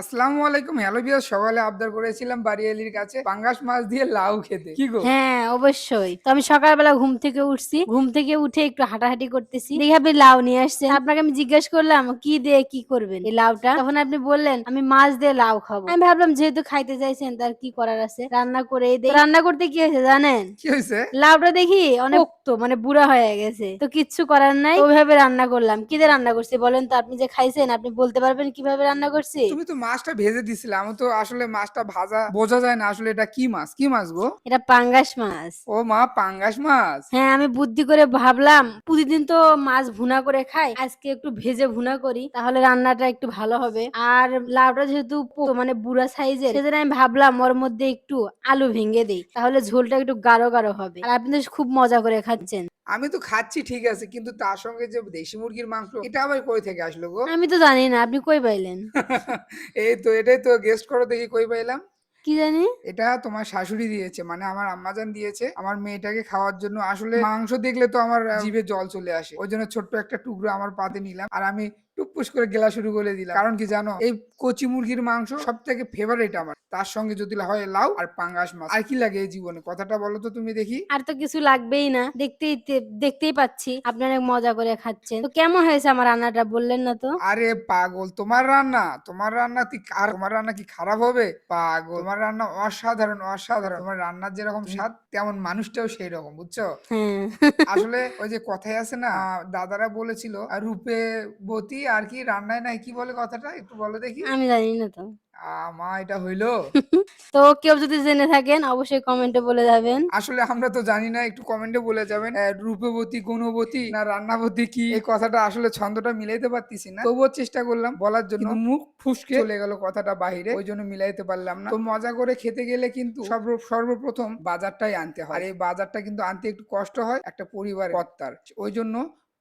আসসালামু আলাইকুম। হ্যালো বিয়াস সকালে আবদার করেছিলাম বাড়িয়ালির কাছে পাঙ্গাস মাছ দিয়ে লাউ খেতে। কি গো? হ্যাঁ অবশ্যই। তো আমি সকালবেলা ঘুম থেকে উঠছি। ঘুম থেকে উঠে একটু হাঁটাহাঁটি করতেছি। দেখি আপনি লাউ নিয়ে আসছেন। আপনাকে আমি জিজ্ঞেস করলাম কি দিয়ে কি করবেন এই লাউটা? তখন আপনি বললেন আমি মাছ দিয়ে লাউ খাব। আমি ভাবলাম যেহেতু খাইতে চাইছেন তার কি করার আছে? রান্না করে দেই। রান্না করতে কি হয়েছে জানেন? কি হয়েছে? লাউটা দেখি অনেক পোক্ত মানে বুড়া হয়ে গেছে। তো কিচ্ছু করার নাই। ওইভাবে রান্না করলাম। কি দিয়ে রান্না করছি বলেন তো? আপনি যে খাইছেন আপনি বলতে পারবেন কীভাবে রান্না করছি? তুমি তো মাছটা ভেজে দিছিলে আমি তো আসলে মাছটা ভাজা বোঝা যায় না আসলে এটা কি মাছ। কি মাছ গো? এটা পাঙ্গাস মাছ। ও মা পাঙ্গাস মাছ? হ্যাঁ আমি বুদ্ধি করে ভাবলাম প্রতিদিন তো মাছ ভুনা করে খাই আজকে একটু ভেজে ভুনা করি তাহলে রান্নাটা একটু ভালো হবে। আর লাউটা যেহেতু মানে বুড়া সাইজের সেজন্য আমি ভাবলাম ওর মধ্যে একটু আলু ভেঙে দিই তাহলে ঝোলটা একটু গাঢ় গাঢ় হবে। আর আপনি তো খুব মজা করে খাচ্ছেন। আমি তো খাচ্ছি ঠিক আছে কিন্তু তার সঙ্গে যে দেশি মুরগির মাংস এটা আবার কই থেকে আসলো গো? আমি তো জানি না আপনি কই পাইলেন? এই তো এটাই তো গেস্ট করো দেখি কই পাইলাম। কি জানি? এটা তোমার শাশুড়ি দিয়েছে মানে আমার আম্মাজান দিয়েছে আমার মেয়েটাকে খাওয়ার জন্য। আসলে মাংস দেখলে তো আমার জিভে জল চলে আসে ওই জন্য ছোট্ট একটা টুকরো আমার পাতে নিলাম আর আমি টুপুস করে গেলা শুরু করে দিলাম কারণ কি জানো? এই কচি মুরগির মাংস সব থেকে ফেভারিট আমার। তার সঙ্গে যদি হয় লাউ আর পাঙ্গাস মাছ। আর কি লাগে এই জীবনে? কথাটা বলো তো তুমি দেখি। আর তো কিছু লাগবেই না। দেখতেই দেখতেই পাচ্ছি। আপনি অনেক মজা করে খাচ্ছেন। তো কেমন হয়েছে আমার রান্নাটা? বললেন না তো। আরে পাগল তোমার রান্না? তোমার রান্না কি আর তোমার রান্না কি খারাপ হবে? পাগল। তোমার রান্না অসাধারণ অসাধারণ। তোমার রান্নার যেরকম স্বাদ তেমন মানুষটাও সেই রকম বুঝছ? হ্যাঁ। আসলে ওই যে কথাই আছে না দাদারা বলেছিল আর রূপে বতী আর কি রান্নায় নাই কি বলে কথাটা একটু বলো দেখি। আমি জানি না তো। আহ, মা এটা হইল? তো কেউ যদি জেনে থাকেন অবশ্যই কমেন্টে বলে যাবেন। আসলে আমরা তো জানি না একটু কমেন্টে বলে যাবেন রূপবতী গুণবতী না রান্নাবতী কি? এই কথাটা আসলে ছন্দটা মিলাইতে পারতেছি না। তবুও চেষ্টা করলাম বলার জন্য। মুখ ফুসকে চলে গেল কথাটা বাহিরে ওই জন্য মিলাইতে পারলাম না। তো মজা করে খেতে গেলে কিন্তু সর্বপ্রথম বাজারটাই আনতে হয়। আর এই বাজারটা কিন্তু আনতে একটু কষ্ট হয় একটা পরিবার কর্তার। ওই জন্য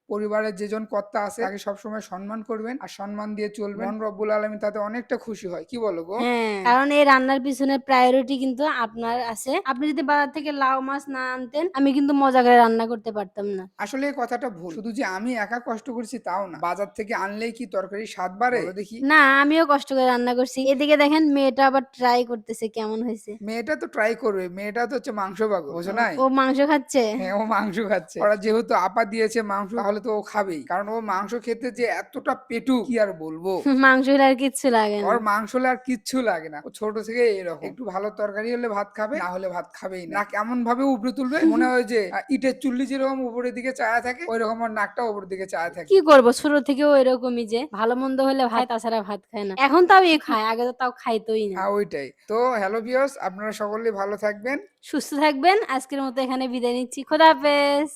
পরিবারের যেজন কর্তা আছে তাকে সবসময় সম্মান করবেন আর সম্মান দিয়ে চলবেন। মন রব্বুল আলমী তাতে অনেকটা খুশি হয়। কি বলো গো? হ্যাঁ। কারণ এই রান্নার পিছনে প্রায়োরিটি কিন্তু আপনার আছে। আপনি যদি বাজার থেকে লাউ মাছ না আনতেন আমি কিন্তু মজা করে রান্না করতে পারতাম না। আসলে এই কথাটা ভুল। শুধু যে আমি একা কষ্ট করছি তাও না। বাজার থেকে আনলেই কি তরকারি স্বাদ বাড়ে? দেখি। না আমিও কষ্ট করে রান্না করছি। এদিকে দেখেন মেয়েটা আবার ট্রাই করতেছে কেমন হয়েছে। মেয়েটা তো ট্রাই করবে। মেয়েটা তো হচ্ছে মাংস পাগল বোঝো নাই? ও মাংস খাচ্ছে? হ্যাঁ ও মাংস খাচ্ছে। ওরা যেহেতু আপা দিয়েছে মাংস তাহলে তো ও খাবেই। কারণ ও মাংস খেতে যে এতটা পেটু কি আর বলব? মাংস হলে আর কিচ্ছু লাগে না। ওর মাংস হলে আর কিচ্ছু লাগে না। ও ছোট থেকে এরকম। একটু ভালো তরকারি হলে ভাত খাবে না হলে ভাত খাবেই না। এমন ভাবে উপরে তুলবে মনে হয় যে ইটের চুল্লি যেরকম উপরের দিকে চায়া থাকে ওই রকম ওর নাকটা উপরের দিকে চায়া থাকে। কি করব? ছোট থেকেও এরকমই যে ভালো মন্দ হলে ভাই তাছাড়া ভাত খায় না। এখন তাও এ খায় আগে তো তাও খাইতোই না। হ্যাঁ ওইটাই। তো হ্যালো ভিউয়ার্স আপনারা সকলেই ভালো থাকবেন। সুস্থ থাকবেন। আজকের মতো এখানে বিদায় নিচ্ছি। খোদা হাফেজ।